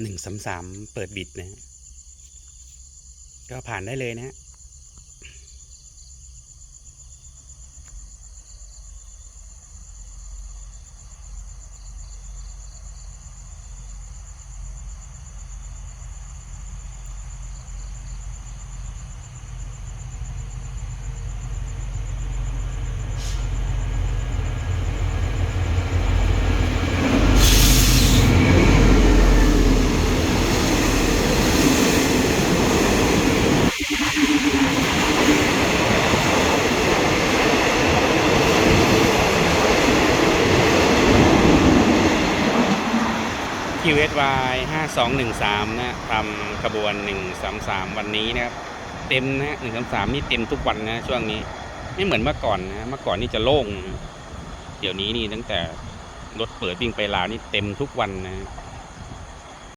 หนึ่งสามสามเปิดบิดนะ ก็ผ่านได้เลยนะ QSY 5213 นะทำขบวน 133 วันนี้นะครับ เต็มนะ133 นี่เต็มทุกวันนะช่วงนี้ ไม่เหมือนเมื่อก่อนนะเมื่อก่อนนี่จะโล่ง เดี๋ยวนี้นี่ตั้งแต่รถเปิดวิ่งไปลาวนี่เต็มทุกวันนะ